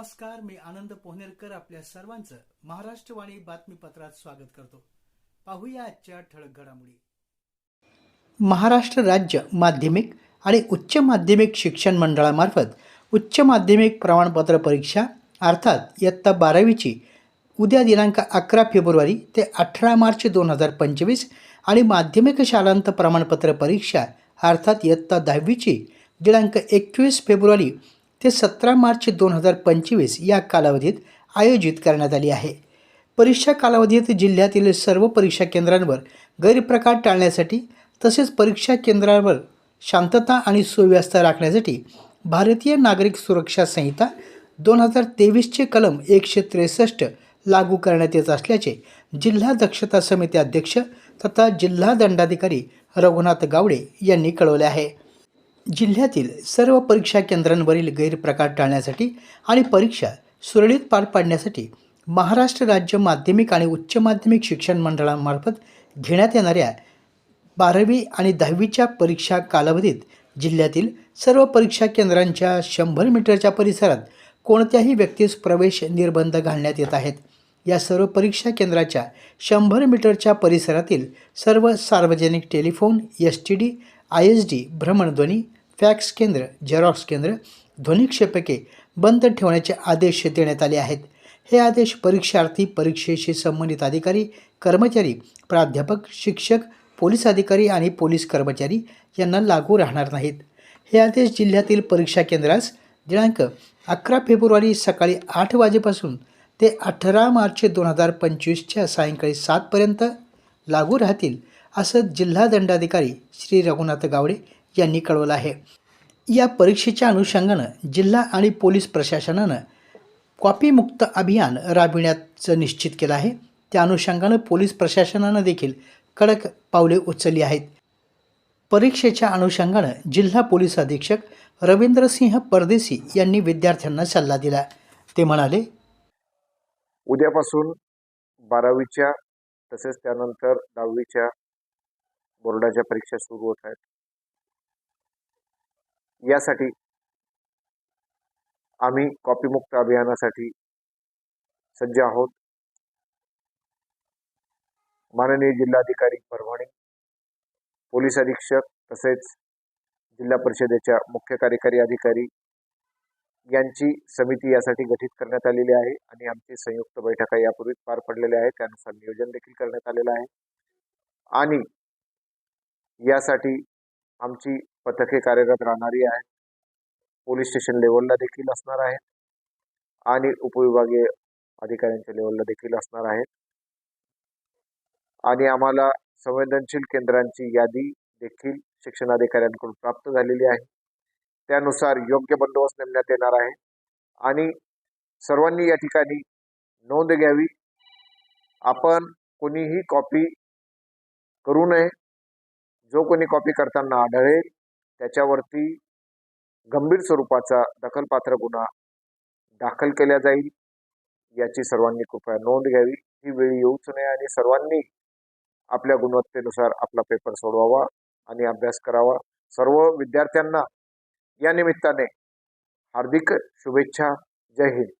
नमस्कार मी आनंद पोहनेरकर आपल्या सर्वांचं महाराष्ट्रवाणी बातमीपत्रात स्वागत करतो. पाहूया आजच्या ठळक घडामोडी. महाराष्ट्र राज्य माध्यमिक आणि उच्च माध्यमिक शिक्षण मंडळामार्फत उच्च माध्यमिक प्रमाणपत्र परीक्षा अर्थात इयत्ता बारावीची उद्या दिनांक अकरा फेब्रुवारी ते अठरा मार्च दोन हजार पंचवीस आणि माध्यमिक शालांत प्रमाणपत्र परीक्षा अर्थात इयत्ता दहावीची दिनांक एकवीस फेब्रुवारी ते सतरा मार्च दोन हजार पंचवीस या कालावधीत आयोजित करण्यात आली आहे. परीक्षा कालावधीत जिल्ह्यातील सर्व परीक्षा केंद्रांवर गैरप्रकार टाळण्यासाठी तसेच परीक्षा केंद्रांवर शांतता आणि सुव्यवस्था राखण्यासाठी भारतीय नागरिक सुरक्षा संहिता दोन हजार तेवीसचे कलम एकशे त्रेसष्ट लागू करण्यात येत असल्याचे जिल्हा दक्षता समिती अध्यक्ष तथा जिल्हा दंडाधिकारी रघुनाथ गावडे यांनी कळवले आहे. जिल्ह्यातील सर्व परीक्षा केंद्रांवरील गैरप्रकार टाळण्यासाठी आणि परीक्षा सुरळीत पार पाडण्यासाठी महाराष्ट्र राज्य माध्यमिक आणि उच्च माध्यमिक शिक्षण मंडळामार्फत घेण्यात येणाऱ्या बारावी आणि दहावीच्या परीक्षा कालावधीत जिल्ह्यातील सर्व परीक्षा केंद्रांच्या शंभर मीटरच्या परिसरात कोणत्याही व्यक्तीस प्रवेश निर्बंध घालण्यात येत आहेत. या सर्व परीक्षा केंद्राच्या शंभर मीटरच्या परिसरातील सर्व सार्वजनिक telephone S T D I S D भ्रमणध्वनी फॅक्स केंद्र झेरॉक्स केंद्र ध्वनिक्षेपके बंद ठेवण्याचे आदेश देण्यात आले आहेत. हे आदेश परीक्षार्थी परीक्षेशी संबंधित अधिकारी कर्मचारी प्राध्यापक शिक्षक पोलीस अधिकारी आणि पोलीस कर्मचारी यांना लागू राहणार नाहीत. हे आदेश जिल्ह्यातील परीक्षा केंद्रास दिनांक अकरा फेब्रुवारी सकाळी आठ वाजेपासून ते अठरा मार्च दोन हजार पंचवीसच्या सायंकाळी सातपर्यंत लागू राहतील असं जिल्हा दंडाधिकारी श्री रघुनाथ गावडे यांनी कळवलं आहे. या परीक्षेच्या अनुषंगानं जिल्हा आणि पोलीस प्रशासनानं कॉपीमुक्त अभियान राबविण्याचं निश्चित केलं आहे. त्या अनुषंगानं पोलीस प्रशासनानं देखील कडक पावले उचलली आहेत. परीक्षेच्या अनुषंगानं जिल्हा पोलीस अधीक्षक रवींद्रसिंह परदेसी यांनी विद्यार्थ्यांना सल्ला दिला. ते म्हणाले उद्यापासून बारावीच्या तसेच त्यानंतर दहावीच्या बोर्डाच्या परीक्षा सुरू होत आहेत. यासाठी आम्ही कॉपीमुक्त अभियानासाठी सज्ज आहोत. माननीय जिल्हाधिकारी परभणी पोलीस अधीक्षक तसेच जिल्हा परिषदेच्या मुख्य कार्यकारी अधिकारी यांची समिती यासाठी गठीत करण्यात आलेली आहे आणि आमची संयुक्त बैठका यापूर्वीच पार पडलेल्या आहेत त्यानुसार नियोजन देखील करण्यात आलेलं आहे. आणि यासाठी आमची पथके कार्यरत राहणारी आहेत. पोलीस स्टेशन लेवलला देखील असणार आहेत आणि उपविभागीय अधिकाऱ्यांच्या लेवलला देखील असणार आहेत आणि आम्हाला संवेदनशील केंद्रांची यादी देखील शिक्षणाधिकाऱ्यांकडून प्राप्त झालेली आहे. त्यानुसार योग्य बंदोबस्त नेमण्यात येणार आहे. आणि सर्वांनी या ठिकाणी नोंद घ्यावी. आपण कोणीही कॉपी करू नये. जो कोणी कॉपी करताना आढळेल त्याच्यावरती गंभीर स्वरूपाचा दखलपात्र गुन्हा दाखल केला जाईल. याची सर्वांनी कृपया नोंद घ्यावी. ही वेळ येऊच नये आणि सर्वांनी आपल्या गुणवत्तेनुसार आपला पेपर सोडवावा आणि अभ्यास करावा. सर्व विद्यार्थ्यांना या निमित्ताने हार्दिक शुभेच्छा. जय हिंद.